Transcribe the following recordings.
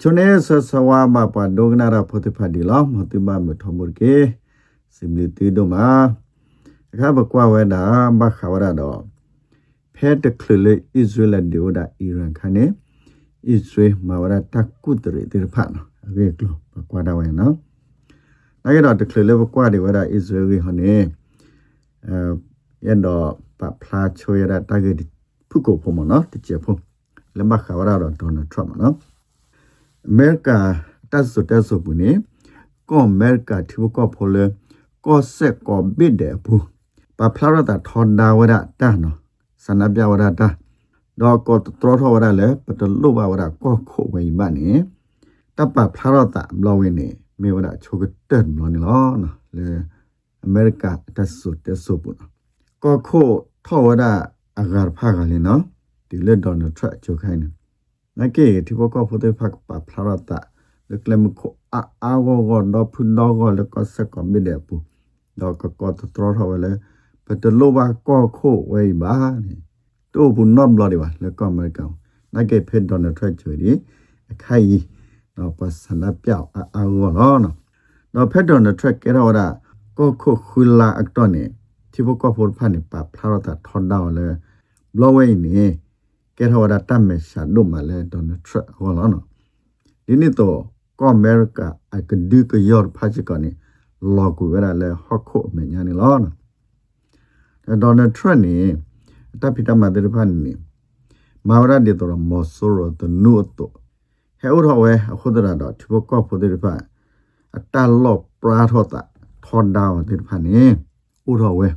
ချုံနေဆဆဝါမပဒိုဂနာရာဖိုတိဖာဒီ လောမတိမမထမုကေစင်လီတီဒိုမာအခါဘကွာဝဲတာဘခဝရတော့ဖဲတကလလေဣဇရေလဒီဝဒအီရန်ခနဲ့ဣဇရေမဝရတကုတရီတိဖာနော်အဝေကလောဘကွာတော့ဝဲနော်နိုင်တော့တကလလေဘကွာဒီဝဒဣဇရေဟနေအဲရတော့ပပလာချိုရတာဂေဖုကိုဖမနော်တချေဖုလမခဝရတော့ဒေါ်နယ်ထရမ့်နော်အမေရိကတက်ဆိုတက်ဆိုဘူးနေကောအမေရိကတိဘကောဖိုလေကောဆက်ကောဘစ်တဲ့ဘူးပပလာရတာထွန်ဒါဝရတာနော်စနပြဝရတာတော့ကောတတော်ထောဝရလေပတလုဘဝရကောခိုဝေမနေတပ်ပဖလာရတာဘလဝင်း နေမေဝရချိုကတက်မလို့နေလောနော်လေအမေရိကတက်ဆိုတက်ဆိုဘူးနော်ကောခိုထောဝရအဂါဖာကလေးနော်ဒီလက်ဒေါ်နယ်ထရက်ချိုခိုင်းနေနကေတိဘကောဖိုတေဖက်ပဖလာရတာလေကလမခိုအာအာဂောဂောတော့ဖုန်တော့ဂောလေကောဆက်ကောမီတဲ့ပူတော့ကောကောတတော်ထောဝလေပတလုဘကောခိုဝေပါနေတို့ဘူးနော့ဘလော်ဒီပါလေကောမကောင်နကေဖက်ဒေါ်နယ်ထရက်ချိုဒီအခိုင်တော့ပစနာပြောက်အာအာဂောနော်နော်တော့ဖက်ဒေါ်နယ်ထရက်ကေရောဒါကောခိုခူလာအတော့နေတိဘကောဖိုဖာနေပဖလာရတာထွန်တော့လေဘလောဝေနေ ကဲထော်ဒါတတ်မဲ့ရှာတို့မှလဲဒေါ်နယ်ထရက်ဟောလောနော်ဒီနေ့တော့ကောအမေရိကအကဒုကယောဖာချကနေလောကူရလဲဟော့ခုမညာနေလောနော်ဒေါ်နယ်ထရက်နေတပ်ပိတမတဲ့ဖာနေမာဝရဒေတော်မော်ဆိုရတနုတ်တော့ဟဲဥတော်ဝဲအခုတရတော့ဒီဘကောဖို့တဲ့ဖာအတလော့ပရာထောတာထွန်ဒါဝတဲ့ဖာနေဥတော်ဝဲ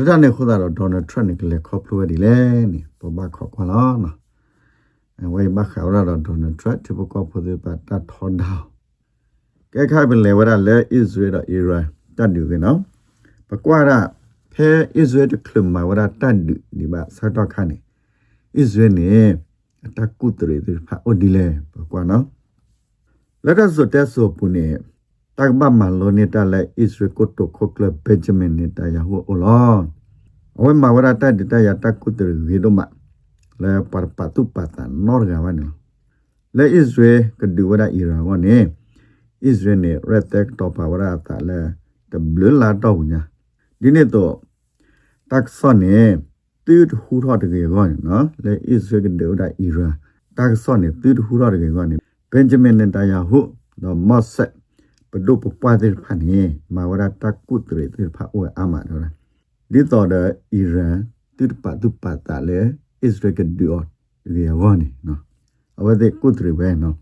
လက်တနဲ့ခုသာတော့ဒေါ်နယ်ထရန့်နဲ့ကလေးခေါပလို့ဒီလဲနေပဘခေါခွာလာနော်အဲဝေးမခါရတော့ဒေါ်နယ်ထရန့်ဒီဘကောဖို့တဲ့ပတ်တထွန်ဒါကဲခိုင်ပလေဝရလဲဣသရေလအီရန်တတ်တယ်ကနော်ပကွာရဖဲဣသရေလကလမဝရတတ်တယ်ဒီမှာစတော့ခါနေဣသရေလနေအတကုတရေဒီဖာအိုဒီလဲပကွာနော်လက်ရဆိုတက်ဆိုပုနေ တကဘာမလိုနေတာလဲဣသရေလကိုတိုခိုကလဘက်ဂျမင်နေတာယဟူအိုလောအဝဲမဝရတတ်တရတကုတရေဝေဒမလဲပါပတုပတန်နော်ဂါဝနလဲဣသရေလကဒူဝရအီရန်ဝနေဣသရေလနေရက်တက်တော့ပါဝရတာလဲတဘလလာတော့ညာဒီနေ့တော့တက်ဆော့နေတူထူထော်တကယ်ကောနော်လဲဣသရေလကဒူဝရအီရန်တက်ဆော့နေတူထူထော်တကယ်ကောနေဘင်ဂျမင်နေတာယဟူတော့မော့ဆက် ပဒုပပွားတဲ့ဖာနေမဝရတကုတရေတဲ့ဖာအိုအမတော့ဒီတော့တဲ့အီရန်တူပတူပတာလေဣသရေလကဒူအော်ဒီရောနေနော်အဝတဲ့ကုတရေပဲနော်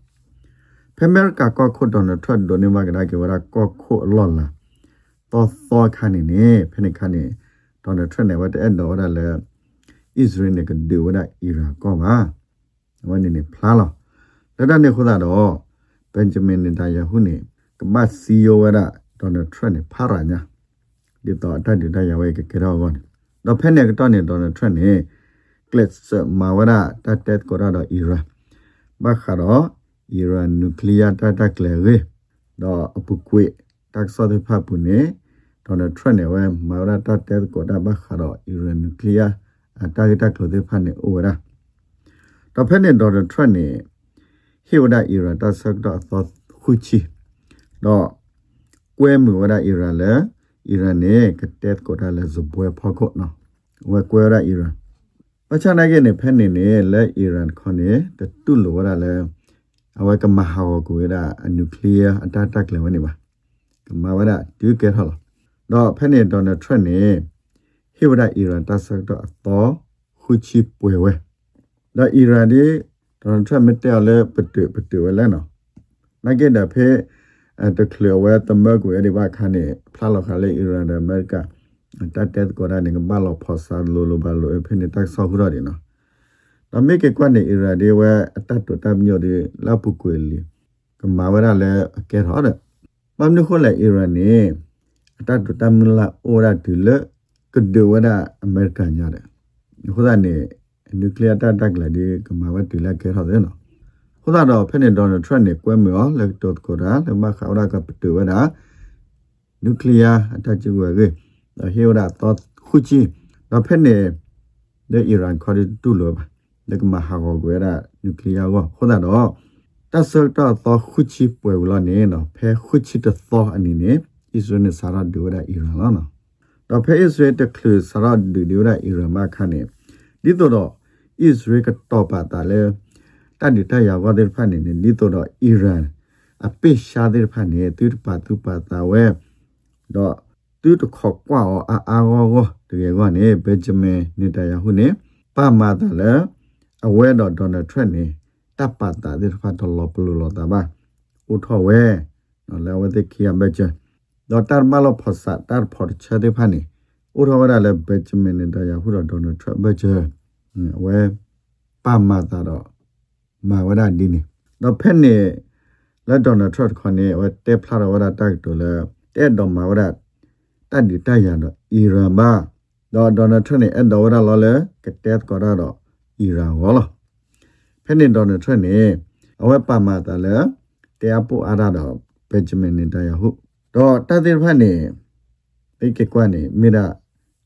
ဖမေရကာကောခုဒွန်ထွက်ဒိုနေမကဒါကေဝရကောခုအလော်လာတော့သောခါနေနေဖနေခါနေဒေါ်နယ်ထရန့်နဲ့ဝတ်တဲ့တော့ရလေဣသရေလကဒူဝဒအီရန်ကောပါဝနေနေဖလားလောလက်တနေခုသာတော့ဘင်ဂျမင်နေတာယဟုနေ ကမတ်စီယိုဝရဒေါ်နယ်ထရန့်နဲ့ဖာရညာဒီတော့အတတ်တရဝဲကကေရောကောတော့ဖက်နေကတော့နေဒေါ်နယ်ထရန့်နေကလစ်မာဝရတတ်တက်ကိုရတော့အီရန်ဘခါတော့အီရန်နျူကလ িয়ার တတ်ကလေရေတော့အပုကွေတက်ဆော့တဲ့ဖပ်ပုနေဒေါ်နယ်ထရန့်နဲ့ဝဲမာဝရတတ်တက်ကိုရဘခါတော့အီရန်နျူကလ িয়ার အတာဂက်တက်လို့တဲ့ဖက်နေအိုဝရတော့ဖက်နေဒေါ်နယ်ထရန့်နေဟီဝဒအီရန်တတ်ဆော့တော့သောခုချီ တော့ကွဲမှုဝဒအီရန်လေအီရန်နဲ့ကတက်ကိုရလဲဇဘွဲဖောက်ကောနော်ဝဲကွဲရအီရန်ပချနာကနေဖက်နေနေလဲအီရန်ခွန်နေတတူလိုဝဒလဲအဝဲကမဟာဝကိုရအနျူကလ িয়ার အတာတက်လဲဝနေပါကမဝဒတူကဲထော်တော့ဖက်နေဒေါ်နယ်ထရန့်နေဟီဝဒအီရန်တတ်ဆော့တော့အတော်ခုချီပွဲဝဲတော့အီရန်ဒီဒေါ်နယ်ထရန့်မတဲလဲပတူပတူဝဲလဲနော်နိုင်ကေတဖေအဲ တကလဝဲတမကွေဒီဘာခါနေဖလာလောက်ခါလေအီရန်အမေရိကတတ်တက်ကောရနေကဘာလောက်ဖော်ဆာလိုလိုဘာလိုအဖေနေတက်ဆောက်ခရဒီနော်ဒါမေကေကွနေအီရန်ဒီဝဲအတတ်တတ်မျိုးဒီလာပုကွေလီကမာဝရလဲကဲဟောတဲ့မမ်နခုလေအီရန်နေအတတ်တတ်မလာအိုရာဒီလကဒဝဒအမေရိကန်ညာတဲ့ခုဒါနေနျူကလ িয়ার တက်တက်လာဒီကမာဝတီလာကဲဟောတဲ့နော် ခုသာတော့ဖက်နေဒေါ်နယ်ထရန့်နေကွဲမောလက်တော့ကိုရာလက်မခါရကပတူဝနာနျူကလ িয়ার အတချူဝဲဟေဟေဝဒတော့ခုချီတော့ဖက်နေတဲ့အီရန်ခေါ်တူလို့ပါလက်ကမဟာကောကွဲတာနျူကလ িয়ার ကိုခုသာတော့ တဆတ်တော့ခုချီပွဲဝလာနေနော်ဖဲခုချီတသောအနေနဲ့ဣသရေလစာရဒူရအီရန်လာနော်တော့ဖဲဣသရေလတကလစာရဒူဒူရအီရန်မှာခနဲ့ဒီတော့ဣသရေလကတော့ပါတာလေ တတ်ဒီတရဝတဲ့ဖာနေဒီတော့အီရန်အပိရှာတဲ့ဖာနေသူပါသူပါတာဝဲတော့သူတခေါကွာအာအာဝတကယ်ကနေဘက်ဂျမင်နေတယာဟုနေပါမာတာလေအဝဲတော့ဒေါ်နယ်ထရန့်နေတပ်ပါတာဒီဖတ်တော်လပလူလောတာပါဥထောဝဲနော်လဲဝတဲ့ခီယဘက်ဂျဒေါ်တာမလောဖဆာတာဖော်ချတဲ့ဖာနေဥထောဝဲလည်းဘက်ဂျမင်နေတယာဟုတော့ဒေါ်နယ်ထရန့်ဘက်ဂျဝဲပါမာတာတော့ မာဝဒဒီနေတော့ဖက်နေလက်ဒေါ်နယ်ထရန့်ခေါနေဝတဲ့ဖလာဝဒတိုက်တူလဲတဲ့တော်မာဝဒတတ်ဒီတရတော့အီရန်ပါတော့ဒေါ်နယ်ထရန့်နဲ့အဲ့တော်ဝဒလောလဲကတဲ့ကောရတော့အီရန်ဟောလားဖက်နေဒေါ်နယ်ထရန့်နဲ့အဝဲပါမာတာလဲတရားပို့အားတော့ဘက်ဂျမင်နေတရဟုတော့တတ်တဲ့ဖက်နေဒီကကွနဲ့မိရာ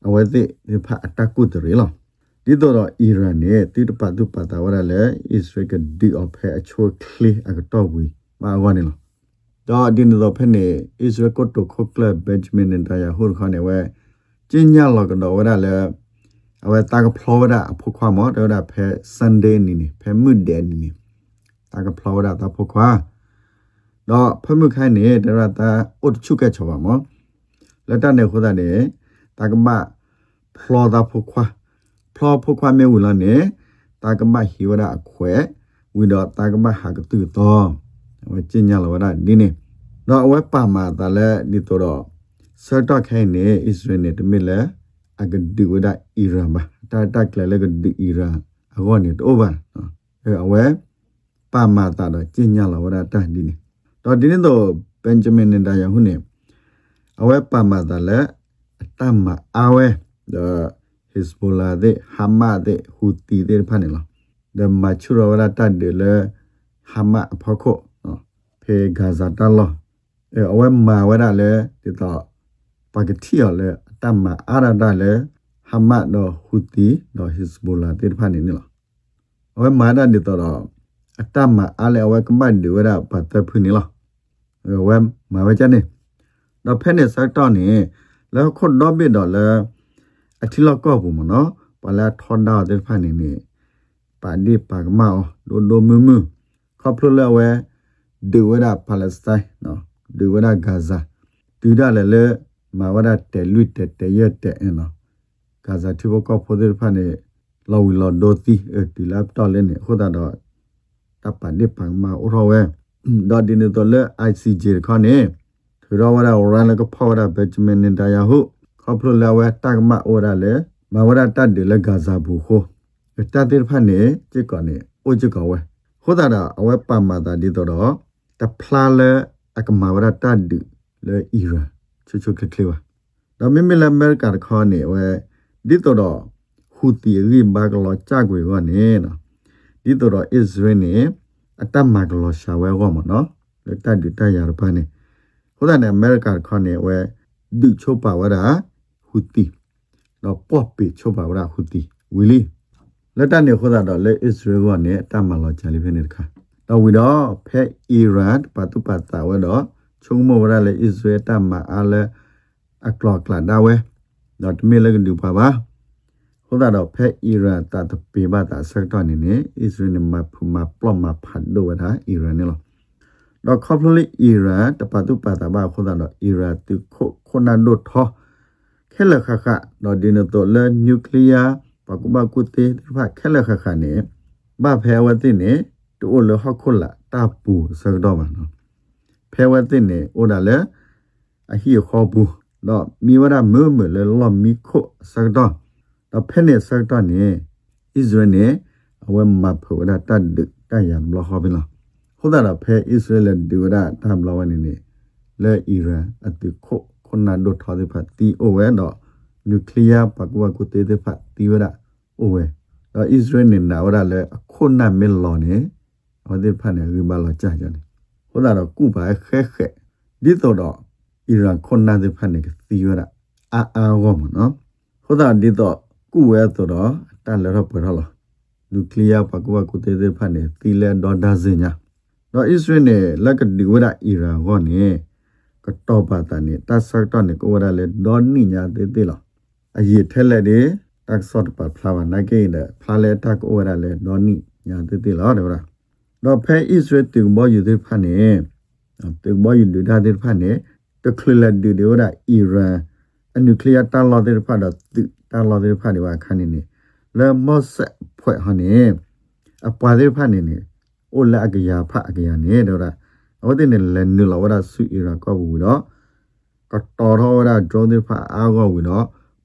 အဝဲသိဒီဖက်အတက်ကုတရီလား ဒီတော့အီရန်နဲ့တိတပတ်သူပတ်တာဝရလဲအစ္စရေးကဒီအဖဲအချိုကလီအကတော့ဝီမာဝနေလားတော့ဒီတော့ဖက်နေအစ္စရေးကတ်တိုခိုကလဘက်ဂျမင်နေတရဟုခနဲ့ဝဲကျင်းညလောက်ကတော့ဝရလဲအဝဲတာကဖလောဒအဖို့ခွာမောတော့ဒါဖဲ Sunday နီနီဖဲမွတ်ဒဲနီနီတာကဖလောဒတာဖို့ခွာတော့ဖမှုခိုင်းနေတဲ့ရတာအုတ်ချုကချောပါမောလက်တနေခိုးတာနေတာကမဖလောဒဖို့ခွာ ဖလောဖို့ခွာမဲဝလာနေတာကမဟီဝရအခွဲဝီတော့တာကမဟာကတူတော့ဝကျင်းညလောဒဒီနေတော့အဝဲပါမာတလည်းဒီတော့စတော့ခိုင်းနေအစ္စရေးနဲ့တမီလဲအကဒီဝဒအီရန်ပါတာတက်လဲလဲကဒီအီရန်အကောနေတော့ဘာအဲအဝဲပါမာတာတော့ကျင်းညလောဒတာဒီနေတော့ဒီနေ့တော့ဘန်ဂျမင်နဲ့တာယဟုနေအဝဲပါမာတာလဲအတမအဝဲတော့ ဟစ်ဘိုလာတဲ့ဟာမာတဲ့ဟူတီတဲ့ဖာနေလားဒမချူရဝရတတ်တယ်လဲဟာမာဖခုနော်ဖေဂါဇာတလောအဲအဝဲမာဝရလဲဒီတော့ပါကတိရလဲအတမအာရဒလဲဟာမာတော့ဟူတီတော့ဟစ်ဘိုလာတဲ့ဖာနေနေလားအဝဲမာဒဒီတော့အတမအားလဲအဝဲကမတ်ဒီဝရပတ်သက်ဖူးနေလားဝဲမာဝဲချနေတော့ဖက်နေစတော့နေแล้วคนดอบบิดอแล้ว အထီလောက်ကော့ဘူးမနော်ပလာထွန်ဒါတဲ့ဖာနေနေပါဒီပါကမောဒိုဒိုမူမူခေါပလလဝဲဒီဝဒပါလက်စတိုင်းနော်ဒီဝဒဂါဇာဒီဒါလည်းလေမဝဒတဲလွတ်တဲတဲရက်တဲနော်ဂါဇာတိဘကောဖိုတဲ့ဖာနေလောဝီလောဒိုတီဒီလပ်တော်လည်းနေခိုးတာတော့တပ်ပါဒီပါမအော်ဝဲဒေါ်ဒီနေတော့လေ ICJ ခေါနေထရဝရဝရန်လကဖော်ရဘက်ဂျမင်နင်တယာဟု ခပလလဝဲတကမအိုရလေမဝရတတ်တယ်လကစားဘူးခိုတတ်တယ်ဖတ်နေကြည့်ကောနေအိုကြည့်ကောဝဲခိုတာတာအဝဲပမာတာဒီတော့တဖလာလေအကမဝရတတ်တယ်လေအီရာချွချွကကလေးဝဒါမင်းမလမဲကန်ခေါနေဝဲဒီတော့ဟူတီရီဘကလောကြွယ်ကောနေနော်ဒီတော့အစ္စရေးနေအတမကလောရှာဝဲကောမနော်တတ်တယ်တတ်ရပါနေခိုတာနေအမေရိကန်ခေါနေဝဲဒုချိုပါဝရာ ဟူတီတော့ပေါ့ပေချိုပါဝရဟူတီဝီလီလက်တနေခေါ်တာတော့လေအစ္စရေးကနေတမလောချလီဖနေတခါတော့ဝီတော့ဖဲအီရန်ပတ်တူပတ်တာဝတော့ချုံမဝရလေအစ္စရေးတမအားလေအကလော့ကလာဒါဝဲတော့တမီလည်းဒူပါပါခေါ်တာတော့ဖဲအီရန်တာတပေပါတာဆက်တော့နေနေအစ္စရေးနေမဖူမပလော့မဖတ်တော့ဝတာအီရန်နေလို့တော့ခေါပလီအီရန်တပတ်တူပတ်တာပါခေါ်တာတော့အီရန်တူခိုခိုနာဒိုထော ခဲလခခတော့ဒီနတော့လဲနျူကလ িয়ার ပကုဘကုတေဒီဖခဲလခခနေဘာဖဲဝတိနေတူလဟခုလာတာပူစကတော့မနော်ဖဲဝတိနေဩဒါလဲအဟီခေါ်ဘူးတော့မိဝရမမလဲလောမီခိုစကတော့တော့ဖဲနေစကတော့နေဣဇရနေအဝဲမဖော်ဒါတတ်တယံဘလဟဘလာဟုတ်တာဖဲဣဇရလဒီဝရတမ်လောဝနေနေလဲအီရန်အတိခို อุณาดุทอดิพัดตีโอเวดอนิวเคลียร์ปักว่ากูเตดิพัดตีวระโอเวดออิสราเอลเนี่ยนะวระเลยคนน่ะเมลลอนี่อดิพัดเนี่ยคือบาลจ่าจันคนน่ะတော့กูบาแค่แค่ดิตอดออิรันคนน่ะดิพัดเนี่ยตีวระอาอาก็มั้งเนาะคนน่ะดิตอกูเวตอดอตันแล้วတော့เปิดหรอလူကလီးယားပါကွာကိုတေသေးဖတ်နေတီလန်ဒေါ်ဒါဇင်ညာတော့အစ္စရေးနဲ့လက်ကဒီဝဒအီရန်ဟောနေ ကတော့ပါတနေတဆက်တော့နေကိုဝရလေဒေါ်နိညာတေတေလောအရေးထဲလက်ဒီတက်ဆော့ပါဖလာဝနာကေတဲ့ဖလာလေတက်ကိုဝရလေဒေါ်နိညာတေတေလောတဲ့ဗလားတော့ဖဲဣသရေလတူမောယူသေးဖာနေတူမောယူဒူဒါသေးဖာနေတခလလက်ဒီဒီဝဒအီရန်အနျူကလ িয়ার တာလောသေးဖာတော့တာလောသေးဖာဒီဝခန်းနေနေလေမော့ဆက်ဖွဲ့ဟနေအပွားသေးဖာနေနေအိုလာအကရာဖအကရာနေတော့ဒါ အဝတ်တင်လည်းနူလာဝဒဆူအီရာကောဘူးတော့ကတော်တော်ဝဒဒရုန်းသေးဖအာကောဘူးတော့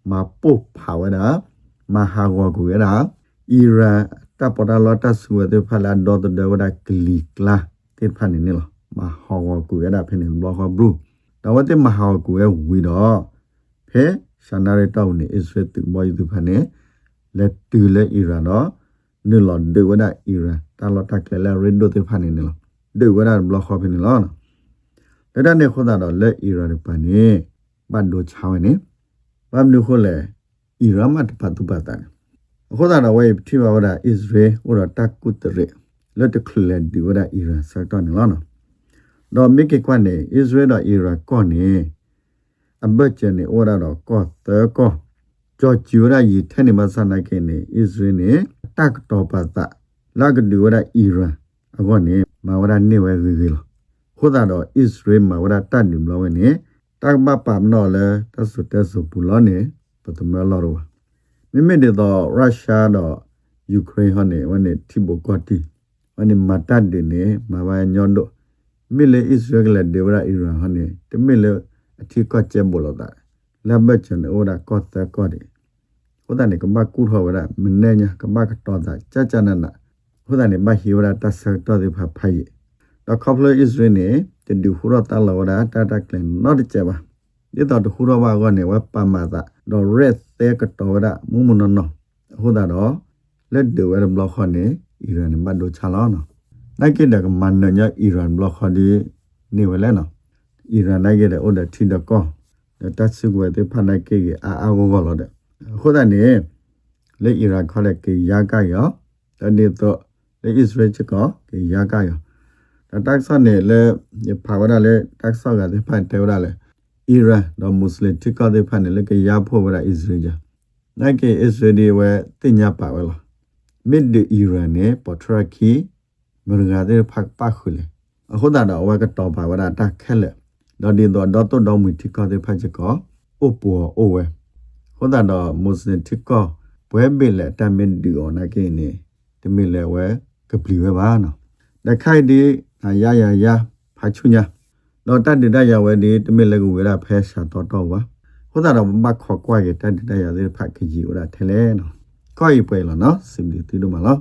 မပုတ်ဖာဝဒမဟာဝကူရတာအီရန်တပ်ပေါ်တာလော်တဆူဝသေးဖလာဒေါ်ဒဝဒကလီကလာတေဖာနေနေလောမဟာဝကူရတာဖိနေဘလော့ခဘရူတော့ဝတဲ့မဟာဝကူရဝီတော့ဖဲရှာနာရတောက်နေအစ္စရေးတူမောယူဖာနေလက်တူလေအီရန်တော့နေလော်ဒေဝဒအီရန်တာလော်တက်လေရင်းဒိုတေဖာနေနေလော ဒေဝဒဘလော့ခဖိနေလောနော်ဒါတဲ့ခုနတော့လက်အီရန်ပန်နေဘတ်ဒိုချောင်းနေဘာမလို့ခိုလဲအီရန်မတ်ပတ်တူပတ်တန်အခုတော့ဝေးတိဘဝဒအစ္စရေးဥရတက်ကုတရေလက်တခလန်ဒီဝဒအီရန်စတော့နေလောနော်တော့မိကေကွနဲ့အစ္စရေးတော့အီရန်ကောနေအဘတ်ချန်နေဩရတော့ကောတဲကောကြောကျူရယီထဲနေမဆန်နိုင်ကနေအစ္စရေးနေတက်တော့ပတ်တာလကဒီဝဒအီရန်အခုနေ မဝဒနေဝဲကြီးကြီးလောခုတော့အစ္စရေးမဝဒတတ်နေမလို့နေတက်မပမ်နော်လေတဆုတဆုပူလောနေပတမလောရောမိမိတွေတော့ရုရှားတော့ယူကရိန်းဟနေဝနေတိဘကောတီဝနေမတတ်တယ်နေမဘာညွန်တော့မိလေအစ္စရေးကလည်းဒေဝရအီရန်ဟနေတမိလေအထီကကျဲဘလို့တာလဘချန်အိုဒါကောတကောဒီဟိုတနေကမကူထောဝရမနေညာကမကတော့တာကြကြနနာ ဟိုတနေမဟီဝရတဆတော့ဒီဖဖိုင်တော့ကောပလအစ္စရေးနေတဒူဟူရတာလောရတာတာကလန်နော်တကြပါဒီတော့ဟူရဘာကနေဝပမာတာတော့ red တဲကတော့ရမူမနနော်ဟိုတာတော့လက်ဒဝရဘလော့ခနေအီရန်မတ်ဒိုချလာနော်နိုင်ကတဲ့ကမန်နညာအီရန်ဘလော့ခဒီနေဝလဲနော်အီရန်နိုင်ကတဲ့အိုဒတီ ဒကောတတ်စုဝဲတဲ့ဖနိုင်ကေအာအာဂောဂောလို့တဲ့ဟိုတာနေလေအီရန်ခေါ်တဲ့ကေယာကရောတနေ့တော့လေအစ္စရေးချကောကေယာကရောဒါတက်ဆန်နေလေဖာဝရလေတက်ဆောက်ကတဲ့ဖန်တဲဝရလေအီရန်တော့မွတ်စလင်တိကတဲ့ဖန်လေကေယာဖို့ဝရအစ္စရေးကြနိုင်ကေအစ္စရေးဒီဝဲတင်ညာပါဝဲလားမစ်ဒီအီရန်နဲ့ပေါ်ထရကီမရဂါတဲ့ဖက်ပါခုလေအခုဒါတော့ဝဲကတော့ပါဝရတက်ခဲလေတော့ဒီတော့တော့တော့မီတိကတဲ့ဖက်ချကောအိုပေါ်အိုဝဲခုဒါတော့မွတ်စလင်တိကောဘွဲဘိလေတမင်ဒီအော်နာကိနေတမီလေဝဲ ကပလီဝဲပါနော်တခိုက်ဒီရရရဖာချွညာတော့တတ်တရဝဲဒီတမီလေကူဝဲရဖဲရှာတော့တော့ပါခုဒါတော့မခေါ်ကွာရတတ်တရသေးဖက်ခကြီးဝရထဲလဲနော်ကောက်ရပွဲလားနော်စင်ဒီတီတို့မလား